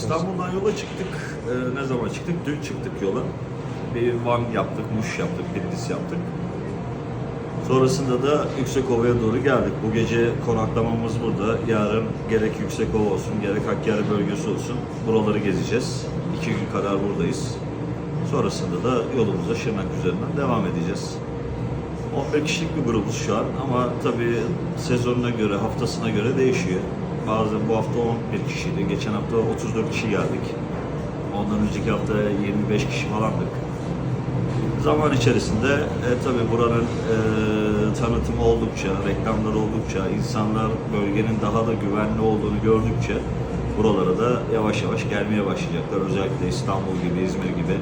İstanbul'dan yola çıktık. Ee, ne zaman çıktık? Dün çıktık yola. Bir Van yaptık, Muş yaptık, Bitlis yaptık. Sonrasında da Yüksekova'ya doğru geldik. Bu gece konaklamamız burada. Yarın gerek Yüksekova olsun, gerek Hakkari bölgesi olsun. Buraları gezeceğiz. İki gün kadar buradayız. Sonrasında da yolumuza Şırnak üzerinden devam edeceğiz. 11 kişilik bir grubuz şu an ama tabii sezonuna göre, haftasına göre değişiyor. Bazen bu hafta 11 kişiydi, geçen hafta 34 kişi geldik. Ondan önceki hafta 25 kişi falandık. Zaman içerisinde e, tabii buranın e, tanıtımı oldukça, reklamları oldukça, insanlar bölgenin daha da güvenli olduğunu gördükçe buralara da yavaş yavaş gelmeye başlayacaklar. Özellikle İstanbul gibi, İzmir gibi,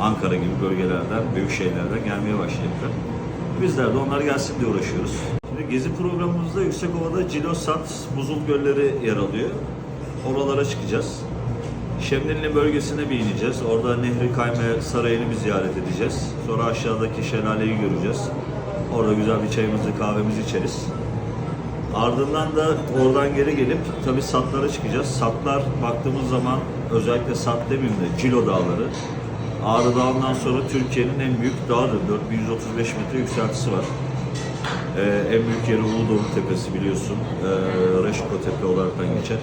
Ankara gibi bölgelerden, büyük şehirlerden gelmeye başlayacaklar. Bizler de onlar gelsin diye uğraşıyoruz. Şimdi gezi programımızda Yüksekova'da Cilosat Buzul Gölleri yer alıyor. Oralara çıkacağız. Şemdinli bölgesine bir ineceğiz. Orada Nehri Kayme Sarayı'nı bir ziyaret edeceğiz. Sonra aşağıdaki şelaleyi göreceğiz. Orada güzel bir çayımızı, kahvemizi içeriz. Ardından da oradan geri gelip tabii Satlara çıkacağız. Satlar baktığımız zaman özellikle Sat demeyeyim de Cilo Dağları. Ağrı Dağı'ndan sonra Türkiye'nin en büyük dağıdır. 4135 metre yükseltisi var. Ee, en büyük yeri Uludağ Tepesi biliyorsun. Ee, Reşko Tepe olaraktan geçer.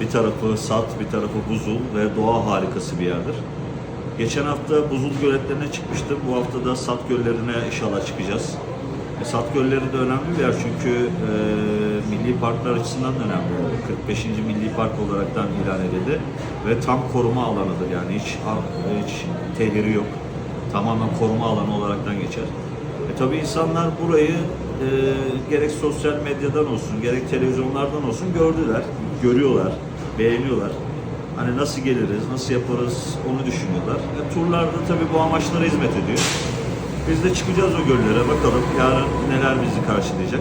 Bir tarafı Sat, bir tarafı Buzul ve doğa harikası bir yerdir. Geçen hafta Buzul göletlerine çıkmıştım. Bu hafta da Sat göllerine inşallah çıkacağız. E, Sat gölleri de önemli bir yer çünkü e, milli parklar açısından da önemli. 45. Milli Park olaraktan ilan edildi ve tam koruma alanıdır yani hiç hiç tehiri yok. Tamamen koruma alanı olaraktan geçer. E, tabii insanlar burayı e, gerek sosyal medyadan olsun, gerek televizyonlardan olsun gördüler, görüyorlar, beğeniyorlar. Hani nasıl geliriz, nasıl yaparız onu düşünüyorlar. E, turlarda tabii bu amaçlara hizmet ediyor. Biz de çıkacağız o göllere bakalım yarın neler bizi karşılayacak.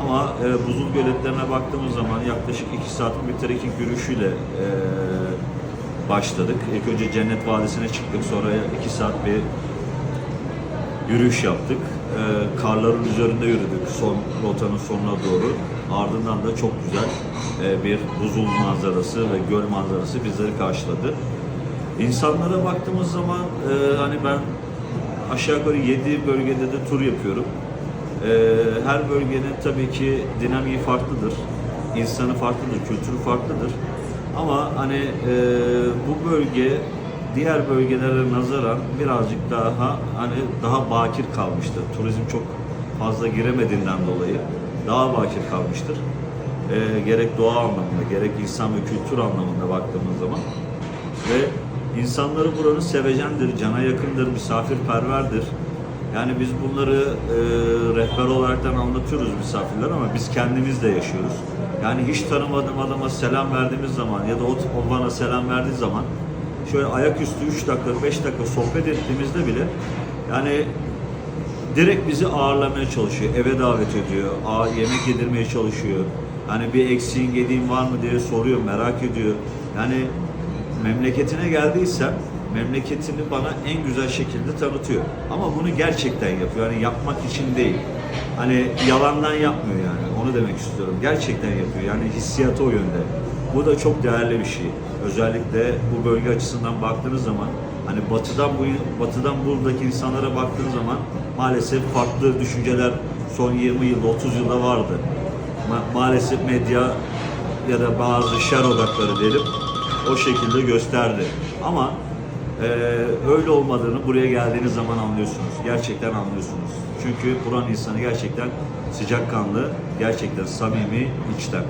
Ama e, buzul göletlerine baktığımız zaman yaklaşık 2 saatlik bir trekking yürüyüşüyle e, başladık. İlk önce Cennet Vadisi'ne çıktık. Sonra 2 saat bir yürüyüş yaptık. E, karların üzerinde yürüdük son rotanın sonuna doğru. Ardından da çok güzel e, bir buzul manzarası ve göl manzarası bizleri karşıladı. İnsanlara baktığımız zaman e, hani ben aşağı yukarı 7 bölgede de tur yapıyorum. Ee, her bölgenin tabii ki dinamiği farklıdır. insanı farklıdır, kültürü farklıdır. Ama hani e, bu bölge diğer bölgelere nazaran birazcık daha hani daha bakir kalmıştır. Turizm çok fazla giremediğinden dolayı daha bakir kalmıştır. Ee, gerek doğa anlamında, gerek insan ve kültür anlamında baktığımız zaman ve insanları buranın sevecendir, cana yakındır, misafirperverdir. Yani biz bunları e, rehber olaraktan anlatıyoruz misafirler ama biz kendimiz de yaşıyoruz. Yani hiç tanımadığım adama selam verdiğimiz zaman ya da o bana selam verdiği zaman şöyle ayaküstü 3 dakika, 5 dakika sohbet ettiğimizde bile yani direkt bizi ağırlamaya çalışıyor, eve davet ediyor, yemek yedirmeye çalışıyor. Hani bir eksiğin yediğin var mı diye soruyor, merak ediyor. Yani memleketine geldiysem memleketini bana en güzel şekilde tanıtıyor. Ama bunu gerçekten yapıyor. Yani yapmak için değil. Hani yalandan yapmıyor yani. Onu demek istiyorum. Gerçekten yapıyor. Yani hissiyatı o yönde. Bu da çok değerli bir şey. Özellikle bu bölge açısından baktığınız zaman hani batıdan bu batıdan buradaki insanlara baktığınız zaman maalesef farklı düşünceler son 20 yılda 30 yılda vardı. Ma- maalesef medya ya da bazı şer odakları diyelim o şekilde gösterdi. Ama eee, öyle olmadığını buraya geldiğiniz zaman anlıyorsunuz. Gerçekten anlıyorsunuz. Çünkü buranın insanı gerçekten sıcakkanlı, gerçekten samimi, içten.